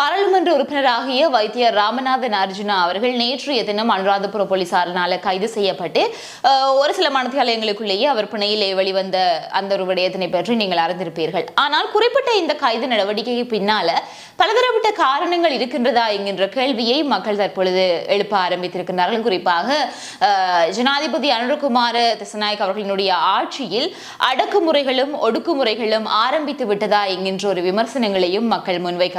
பாராளுமன்ற உறுப்பினராகிய வைத்தியர் ராமநாதன் அர்ஜுனா அவர்கள் நேற்றைய தினம் அனுராதபுரம் போலீசாரினால கைது செய்யப்பட்டு ஒரு சில மனத்தியாலயங்களுக்குள்ளேயே அவர் பிணையிலே வெளிவந்த அந்த ஒரு விடயத்தினை பற்றி நீங்கள் அறிந்திருப்பீர்கள். ஆனால் குறிப்பிட்ட இந்த கைது நடவடிக்கைக்கு பின்னால பலதரப்பட்ட காரணங்கள் இருக்கின்றதா என்கின்ற கேள்வியை மக்கள் தற்பொழுது எழுப்ப ஆரம்பித்திருக்கிறார்கள் குறிப்பாக ஜனாதிபதி அனுரகுமார திசநாயக் அவர்களினுடைய ஆட்சியில் அடக்குமுறைகளும் ஒடுக்குமுறைகளும் ஆரம்பித்து விட்டதா என்கின்ற ஒரு விமர்சனங்களையும் மக்கள் முன்வைக்க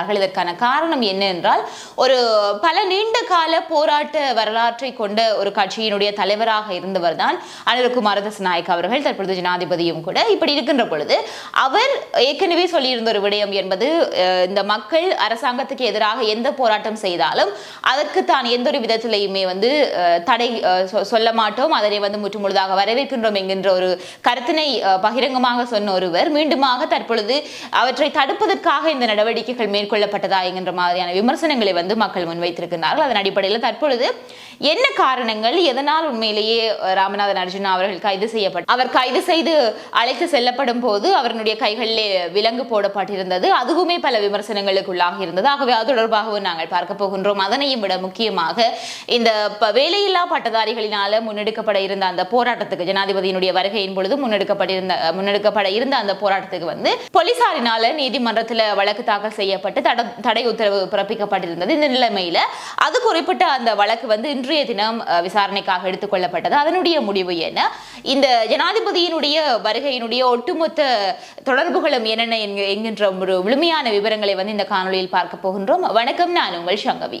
ஆரம்பித்திருக்கிறார்கள் இதற்கான காரணம் என்ன என்றால் ஒரு பல நீண்ட கால போராட்ட வரலாற்றை கொண்ட ஒரு கட்சியினுடைய தலைவராக இருந்தவர் தான் அனில்குமார தசநாயக் அவர்கள் தற்பொழுது ஜனாதிபதியும் கூட இப்படி இருக்கின்ற பொழுது அவர் ஏற்கனவே சொல்லியிருந்த ஒரு விடயம் என்பது இந்த மக்கள் அரசாங்கத்துக்கு எதிராக எந்த போராட்டம் செய்தாலும் அதற்கு தான் எந்த ஒரு விதத்திலையுமே வந்து தடை சொல்ல மாட்டோம். அதனை வந்து முற்றுமுழுதாக வரவேற்கின்றோம் என்கின்ற ஒரு கருத்தினை பகிரங்கமாக சொன்ன ஒருவர். மீண்டுமாக தற்பொழுது அவற்றை தடுப்பதற்காக இந்த நடவடிக்கைகள் மேற்கொள்ளப்பட்டதா என்கின்ற மாதிரியான விமர்சனங்களை வந்து மக்கள் முன்வைத்திருக்கிறார்கள் அதன் அடிப்படையில் தற்பொழுது என்ன காரணங்கள் எதனால் உண்மையிலேயே ராமநாதன் அர்ஜுனா அவர்கள் கைது செய்யப்பட்ட அவர் கைது செய்து அழைத்து செல்லப்படும் போது அவருடைய கைகளிலே விலங்கு போடப்பட்டிருந்தது. அதுவுமே பல விமர்சனங்களுக்குள்ளாக இருந்தது. ஆகவே அது தொடர்பாகவும் நாங்கள் பார்க்க போகின்றோம். அதனையும் விட முக்கியமாக இந்த வேலையில்லா பட்டதாரிகளினால முன்னெடுக்கப்பட இருந்த அந்த போராட்டத்துக்கு ஜனாதிபதியினுடைய வருகையின் பொழுது முன்னெடுக்கப்பட்டிருந்த முன்னெடுக்கப்பட இருந்த அந்த போராட்டத்துக்கு வந்து போலீசாரினால நீதிமன்றத்தில் வழக்கு தாக்கல் செய்யப்பட்டு தட தடை உத்தரவு பிறப்பிக்கப்பட்டிருந்தது இந்த நிலைமையில. அது குறிப்பிட்ட அந்த வழக்கு வந்து இன்றைய தினம் விசாரணைக்காக எடுத்துக்கொள்ளப்பட்டது. அதனுடைய முடிவு என்ன? இந்த ஜனாதிபதியினுடைய வருகையினுடைய ஒட்டுமொத்த தொடர்புகளும் என்னென்ன என்கின்ற ஒரு முழுமையான விவரங்களை வந்து இந்த காணொளியில் பார்க்க போகின்றோம். வணக்கம் நான் உங்கள் சங்கவி.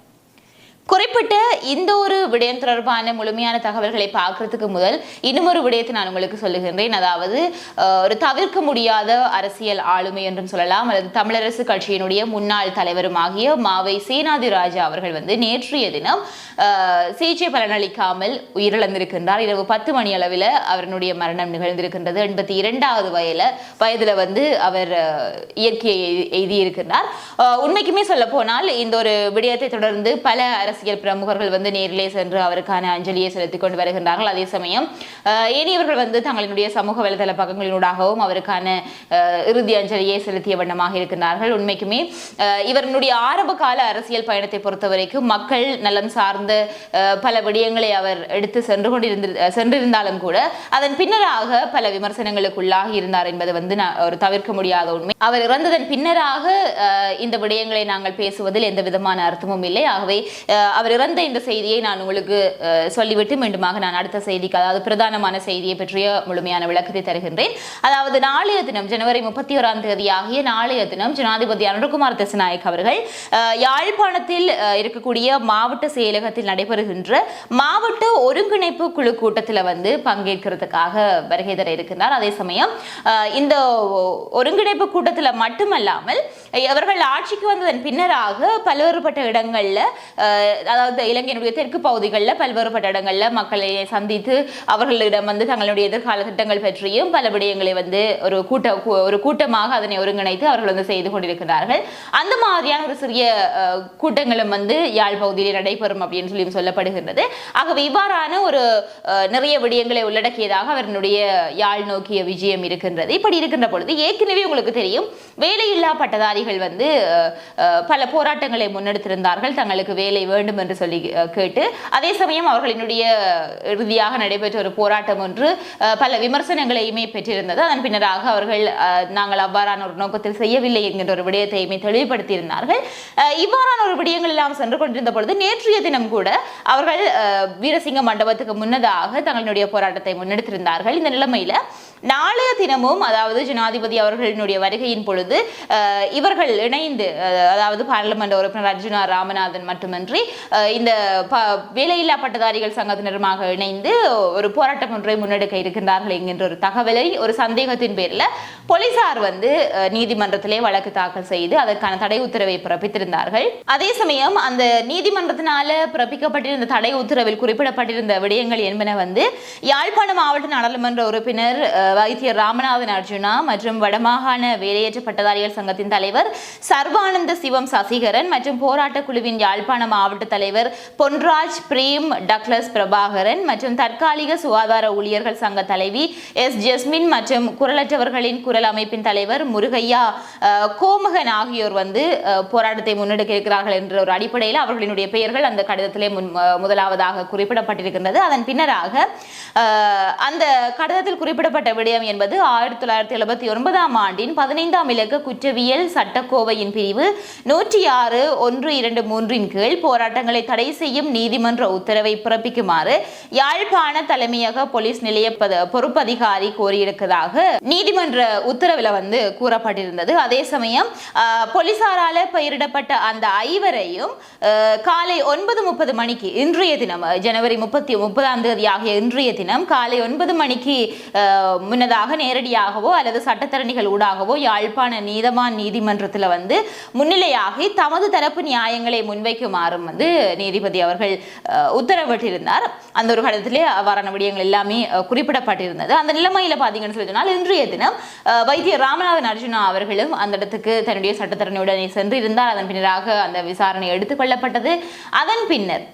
குறிப்பிட்ட இந்த ஒரு விடயம் தொடர்பான முழுமையான தகவல்களை பார்க்கறதுக்கு முதல் இன்னும் ஒரு விடயத்தை நான் உங்களுக்கு சொல்லுகின்றேன். அதாவது ஒரு தவிர்க்க முடியாத அரசியல் ஆளுமை என்றும் சொல்லலாம். அல்லது தமிழரசு கட்சியினுடைய முன்னாள் தலைவருமாகிய மாவை சேனாதி ராஜா அவர்கள் வந்து நேற்றைய தினம் சிகிச்சை பலனளிக்காமல் உயிரிழந்திருக்கின்றார். இரவு பத்து மணி அளவில் அவருடைய மரணம் நிகழ்ந்திருக்கின்றது. எண்பத்தி இரண்டாவது வயல வயதுல வந்து அவர் இயற்கையை எழுதியிருக்கின்றார் எய்தியிருக்கின்றார் உண்மைக்குமே சொல்ல போனால் இந்த ஒரு விடயத்தை தொடர்ந்து பல அரசியல் பிரமுகர்கள் வந்து நேரிலே சென்று அவருக்கான அஞ்சலியை செலுத்திக் கொண்டு வருகின்றார்கள். அதே சமயம் ஏனையவர்கள் வந்து தங்களினுடைய சமூக வலைதள பக்கங்களினூடாகவும் அவருக்கான இறுதி அஞ்சலியை செலுத்திய வண்ணமாக இருக்கின்றார்கள். உண்மைக்குமே இவருடைய ஆரம்ப கால அரசியல் பயணத்தை பொறுத்தவரைக்கும் மக்கள் நலம் சார்ந்த பல விடயங்களை அவர் எடுத்து சென்று கொண்டிருந்து சென்றிருந்தாலும் கூட அதன் பின்னராக பல விமர்சனங்களுக்குள்ளாகி இருந்தார் என்பது வந்து நான் ஒரு தவிர்க்க முடியாத உண்மை. அவர் இறந்ததன் பின்னராக இந்த விடயங்களை நாங்கள் பேசுவதில் எந்த விதமான அர்த்தமும் இல்லை. ஆகவே அவர் இறந்த இந்த செய்தியை நான் உங்களுக்கு சொல்லிவிட்டு மீண்டுமாக நான் அடுத்த செய்திக்கு அதாவது பிரதானமான செய்தியை பற்றிய முழுமையான விளக்கத்தை தருகின்றேன். அதாவது நாளைய தினம் ஜனவரி முப்பத்தி ஓராம் தேதி ஆகிய நாளைய தினம் ஜனாதிபதி அனுர்குமார் திசநாயக் அவர்கள் யாழ்ப்பாணத்தில் இருக்கக்கூடிய மாவட்ட செயலகத்தில் நடைபெறுகின்ற மாவட்ட ஒருங்கிணைப்பு குழு கூட்டத்தில் வந்து பங்கேற்கிறதுக்காக வருகை தர இருக்கின்றார். அதே சமயம் இந்த ஒருங்கிணைப்பு கூட்டத்தில் மட்டுமல்லாமல் அவர்கள் ஆட்சிக்கு வந்ததன் பின்னராக பல்வேறுபட்ட இடங்களில் அதாவது இலங்கையினுடைய தெற்கு பகுதிகளில் பல்வேறுபட்ட இடங்களில் மக்களை சந்தித்து அவர்களிடம் வந்து தங்களுடைய எதிர்கால திட்டங்கள் பற்றியும் பல விடயங்களை வந்து ஒரு கூட்ட ஒரு கூட்டமாக அதனை ஒருங்கிணைத்து அவர்கள் வந்து செய்து கொண்டிருக்கிறார்கள். அந்த மாதிரியான ஒரு சிறிய கூட்டங்களும் வந்து யாழ் பகுதியில் நடைபெறும் அப்படின்னு சொல்லி சொல்லப்படுகின்றது. ஆகவே இவ்வாறான ஒரு நிறைய விடயங்களை உள்ளடக்கியதாக அவர்களுடைய யாழ் நோக்கிய விஜயம் இருக்கின்றது. இப்படி இருக்கின்ற பொழுது ஏற்கனவே உங்களுக்கு தெரியும் வேலையில்லா பட்டதாரிகள் வந்து பல போராட்டங்களை முன்னெடுத்திருந்தார்கள். தங்களுக்கு வேலை வேண்டும் என்று சொல்லி கேட்டு அதே சமயம் அவர்களினுடைய இறுதியாக நடைபெற்ற ஒரு போராட்டம் ஒன்று பல விமர்சனங்களையுமே பெற்றிருந்தது. அதன் பின்னராக அவர்கள் நாங்கள் அவ்வாறான ஒரு நோக்கத்தில் செய்யவில்லை என்கின்ற ஒரு விடயத்தையுமே தெளிவுபடுத்தியிருந்தார்கள். இவ்வாறான ஒரு விடயங்கள் எல்லாம் சென்று கொண்டிருந்த பொழுது நேற்றைய தினம் கூட அவர்கள் வீரசிங்க மண்டபத்துக்கு முன்னதாக தங்களுடைய போராட்டத்தை முன்னெடுத்திருந்தார்கள். இந்த நிலைமையில நாளைய தினமும் அதாவது ஜனாதிபதி அவர்களினுடைய வருகையின் பொழுது இவர்கள் இணைந்து அதாவது பாராளுமன்ற உறுப்பினர் அர்ஜுனா ராமநாதன் மட்டுமின்றி இந்த ப- வேலையில்லா பட்டதாரிகள் சங்கத்தினருமாக இணைந்து ஒரு போராட்டம் ஒன்றை முன்னெடுக்க இருக்கின்றார்கள் என்கின்ற ஒரு தகவலை ஒரு சந்தேகத்தின் பேரில் போலீசார் வந்து நீதிமன்றத்திலே வழக்கு தாக்கல் செய்து அதற்கான தடை உத்தரவை பிறப்பித்திருந்தார்கள். அதே சமயம் அந்த நீதிமன்றத்தினால பிறப்பிக்கப்பட்டிருந்த தடை உத்தரவில் குறிப்பிடப்பட்டிருந்த விடயங்கள் என்பன வந்து யாழ்ப்பாண மாவட்ட நாடாளுமன்ற உறுப்பினர் வைத்தியர் ராமநாதன் அர்ஜுனா மற்றும் வடமாகாண வேலையற்ற பட்டதாரிகள் சங்கத்தின் தலைவர் சர்வானந்த சிவம் சசிகரன் மற்றும் போராட்ட குழுவின் யாழ்ப்பாண மாவட்ட தலைவர் பொன்ராஜ் பிரேம் டக்ளஸ் பிரபாகரன் மற்றும் தற்காலிக சுகாதார ஊழியர்கள் சங்க தலைவி எஸ் ஜெஸ்மின் மற்றும் குரலற்றவர்களின் குரல் அமைப்பின் தலைவர் முருகையா கோமகன் ஆகியோர் வந்து போராட்டத்தை முன்னெடுக்க இருக்கிறார்கள் என்ற ஒரு அடிப்படையில் அவர்களினுடைய பெயர்கள் அந்த கடிதத்திலே முன் முதலாவதாக குறிப்பிடப்பட்டிருக்கின்றது. அதன் பின்னராக அந்த கடிதத்தில் குறிப்பிடப்பட்ட விடயம் என்பது ஆயிரத்தி தொள்ளாயிரத்தி எழுபத்தி ஒன்பதாம் ஆண்டின் பதினைந்தாம் இலக்க குற்றவியல் சட்டக்கோவையின் பிரிவு நூற்றி ஆறு ஒன்று இரண்டு மூன்றின் கீழ் போராட்டங்களை தடை செய்யும் நீதிமன்ற உத்தரவை பிறப்பிக்குமாறு யாழ்ப்பாண தலைமையக போலீஸ் நிலைய பத- பொறுப்பதிகாரி கோரியிருக்கிறதாக நீதிமன்ற உத்தரவில் வந்து கூறப்பட்டிருந்தது. அதே சமயம் போலீசாரால் போலீசாரால பெயரிடப்பட்ட அந்த ஐவரையும் காலை ஒன்பது முப்பது மணிக்கு இன்றைய தினம் ஜனவரி முப்பத்தி முப்பதாம் தேதி ஆகிய இன்றைய தினம் காலை ஒன்பது மணிக்கு முன்னதாக நேரடியாகவோ அல்லது சட்டத்தரணிகள் ஊடாகவோ யாழ்ப்பாண நீதவான் நீதிமன்றத்தில் வந்து முன்னிலையாகி தமது தரப்பு நியாயங்களை முன்வைக்குமாறும் வந்து நீதிபதி அவர்கள் உத்தரவிட்டிருந்தார். அந்த ஒரு காலத்திலே அவ்வாறான விடயங்கள் எல்லாமே குறிப்பிடப்பட்டிருந்தது. அந்த நிலைமையில் பார்த்தீங்கன்னு சொல்லி சொன்னால் இன்றைய தினம் வைத்திய ராமநாதன் அர்ஜுனா அவர்களும் அந்த இடத்துக்கு தன்னுடைய சட்டத்தரணியுடனே சென்று இருந்தார் அதன் பின்னராக அந்த விசாரணை எடுத்துக்கொள்ளப்பட்டது அதன் பின்னர்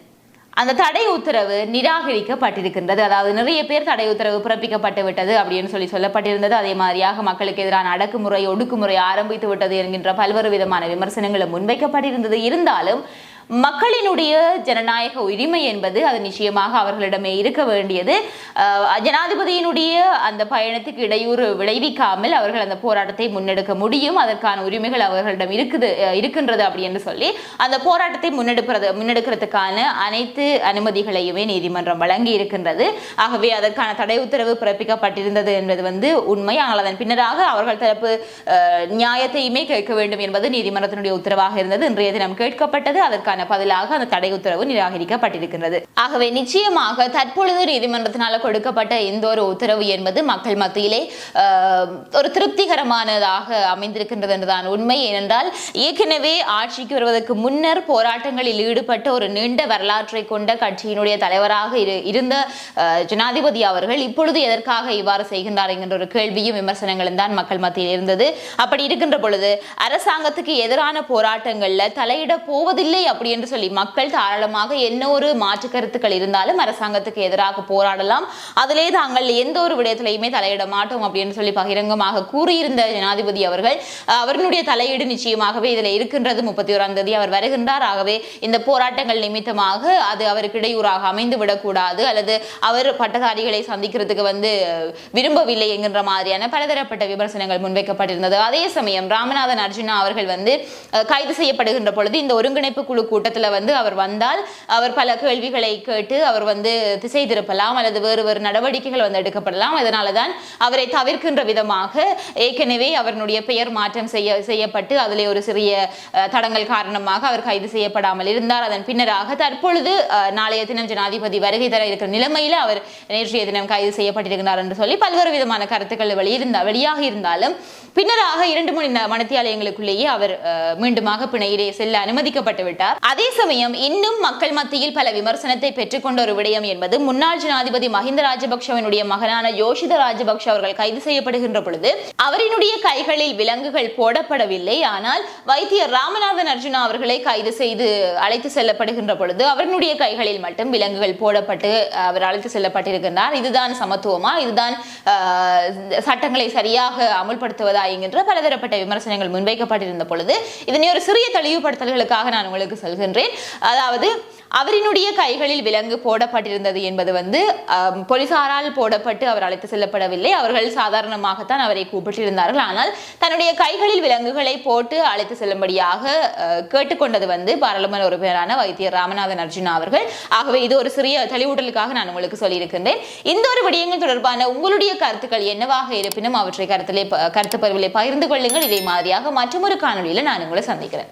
அந்த தடை உத்தரவு நிராகரிக்கப்பட்டிருக்கின்றது. அதாவது நிறைய பேர் தடை உத்தரவு பிறப்பிக்கப்பட்டு விட்டது அப்படின்னு சொல்லி சொல்லப்பட்டிருந்தது. அதே மாதிரியாக மக்களுக்கு எதிரான அடக்குமுறை ஒடுக்குமுறை ஆரம்பித்து விட்டது என்கின்ற பல்வேறு விதமான விமர்சனங்களும் முன்வைக்கப்பட்டிருந்தது. இருந்தாலும் மக்களினுடைய ஜனநாயக உரிமை என்பது அது நிச்சயமாக அவர்களிடமே இருக்க வேண்டியது. ஜனாதிபதியினுடைய அந்த பயணத்துக்கு இடையூறு விளைவிக்காமல் அவர்கள் அந்த போராட்டத்தை முன்னெடுக்க முடியும். அதற்கான உரிமைகள் அவர்களிடம் இருக்குது இருக்கின்றது அப்படி என்று சொல்லி அந்த போராட்டத்தை முன்னெடுப்பது முன்னெடுக்கிறதுக்கான அனைத்து அனுமதிகளையுமே நீதிமன்றம் வழங்கி இருக்கின்றது. ஆகவே அதற்கான தடை உத்தரவு பிறப்பிக்கப்பட்டிருந்தது என்பது வந்து உண்மை. ஆனால் அதன் பின்னராக அவர்கள் தரப்பு நியாயத்தையுமே கேட்க வேண்டும் என்பது நீதிமன்றத்தினுடைய உத்தரவாக இருந்தது. இன்றைய தினம் கேட்கப்பட்டது. அதற்கான அதற்கான பதிலாக அந்த தடை உத்தரவு நிராகரிக்கப்பட்டிருக்கின்றது. ஆகவே நிச்சயமாக தற்பொழுது நீதிமன்றத்தினால கொடுக்கப்பட்ட இந்த ஒரு உத்தரவு என்பது மக்கள் மத்தியிலே ஒரு திருப்திகரமானதாக அமைந்திருக்கின்றது என்றுதான் உண்மை. ஏனென்றால் ஏற்கனவே ஆட்சிக்கு வருவதற்கு முன்னர் போராட்டங்களில் ஈடுபட்ட ஒரு நீண்ட வரலாற்றை கொண்ட கட்சியினுடைய தலைவராக இருந்த ஜனாதிபதி அவர்கள் இப்பொழுது எதற்காக இவ்வாறு செய்கின்றார் என்கின்ற ஒரு கேள்வியும் விமர்சனங்களும் தான் மக்கள் மத்தியில் இருந்தது. அப்படி இருக்கின்ற பொழுது அரசாங்கத்துக்கு எதிரான போராட்டங்களில் தலையிட போவதில்லை அப்படி என்று சொல்லி மக்கள் தாராளமாக என்ன ஒரு மாற்று கருத்துக்கள் இருந்தாலும் அரசாங்கத்துக்கு எதிராக போராடலாம். அதிலே தாங்கள் எந்த ஒரு விடயத்திலையுமே தலையிட மாட்டோம் அப்படின்னு சொல்லி பகிரங்கமாக கூறியிருந்த ஜனாதிபதி அவர்கள் அவர்களுடைய தலையீடு நிச்சயமாகவே இதில் இருக்கின்றது. முப்பத்தி ஓராம் தேதி அவர் வருகின்றார். ஆகவே இந்த போராட்டங்கள் நிமித்தமாக அது அவருக்கு இடையூறாக அமைந்து விடக்கூடாது அல்லது அவர் பட்டதாரிகளை சந்திக்கிறதுக்கு வந்து விரும்பவில்லை என்கின்ற மாதிரியான பலதரப்பட்ட விமர்சனங்கள் முன்வைக்கப்பட்டிருந்தது. அதே சமயம் ராமநாதன் அர்ஜுனா அவர்கள் வந்து கைது செய்யப்படுகின்ற பொழுது இந்த ஒருங்கிணைப்பு குழு கூட்டத்தில் வந்து அவர் வந்தால் அவர் பல கேள்விகளை கேட்டு அவர் வந்து திசை திருப்பலாம் அல்லது வேறு வேறு நடவடிக்கைகள் வந்து எடுக்கப்படலாம். அதனால தான் அவரை தவிர்க்கின்ற விதமாக ஏற்கனவே அவருடைய பெயர் மாற்றம் செய்ய செய்யப்பட்டு அதிலே ஒரு சிறிய தடங்கள் தடங்கல் காரணமாக அவர் கைது செய்யப்படாமல் இருந்தார். அதன் பின்னராக தற்பொழுது நாளைய தினம் ஜனாதிபதி வருகை தர இருக்கிற நிலைமையில் அவர் நேற்றைய தினம் கைது செய்யப்பட்டிருக்கிறார் என்று சொல்லி பல்வேறு விதமான கருத்துக்கள் வெளியிருந்த வெளியாக இருந்தாலும் பின்னராக இரண்டு மணி மனத்தியாலயங்களுக்குள்ளேயே அவர் மீண்டுமாக பிணையிலே செல்ல அனுமதிக்கப்பட்டு விட்டார். அதே சமயம் இன்னும் மக்கள் மத்தியில் பல விமர்சனத்தை பெற்றுக்கொண்ட ஒரு விடயம் என்பது முன்னாள் ஜனாதிபதி மஹிந்த ராஜபக்ஷவினுடைய மகனான யோஷித ராஜபக்ஷ அவர்கள் கைது செய்யப்படுகின்ற பொழுது அவரினுடைய கைகளில் விலங்குகள் போடப்படவில்லை. ஆனால் வைத்தியர் ராமநாதன் அர்ஜுனா அவர்களை கைது செய்து அழைத்து செல்லப்படுகின்ற பொழுது அவரினுடைய கைகளில் மட்டும் விலங்குகள் போடப்பட்டு அவர் அழைத்து செல்லப்பட்டிருக்கின்றார். இதுதான் சமத்துவமா? இதுதான் சட்டங்களை சரியாக அமுல்படுத்துவதா என்கின்ற பலதரப்பட்ட விமர்சனங்கள் முன்வைக்கப்பட்டிருந்த பொழுது இதனை ஒரு சிறிய தெளிவுபடுத்தல்களுக்காக நான் உங்களுக்கு சொல்கின்றேன். அதாவது அவரினுடைய கைகளில் விலங்கு போடப்பட்டிருந்தது என்பது வந்து போலீசாரால் போடப்பட்டு அவர் அழைத்து செல்லப்படவில்லை. அவர்கள் சாதாரணமாகத்தான் அவரை கூப்பிட்டிருந்தார்கள். ஆனால் தன்னுடைய கைகளில் விலங்குகளை போட்டு அழைத்து செல்லும்படியாக கேட்டுக்கொண்டது வந்து பாராளுமன்ற உறுப்பினரான வைத்தியர் ராமநாதன் அர்ஜுனா அவர்கள். ஆகவே இது ஒரு சிறிய தெளிவூட்டலுக்காக நான் உங்களுக்கு சொல்லியிருக்கின்றேன். இந்த ஒரு விடயங்கள் தொடர்பான உங்களுடைய கருத்துக்கள் என்னவாக இருப்பினும் அவற்றை கருத்திலே கருத்து பதிவிலே பகிர்ந்து கொள்ளுங்கள். இதே மாதிரியாக மற்றொரு காணொலியில் நான் உங்களை சந்திக்கிறேன்.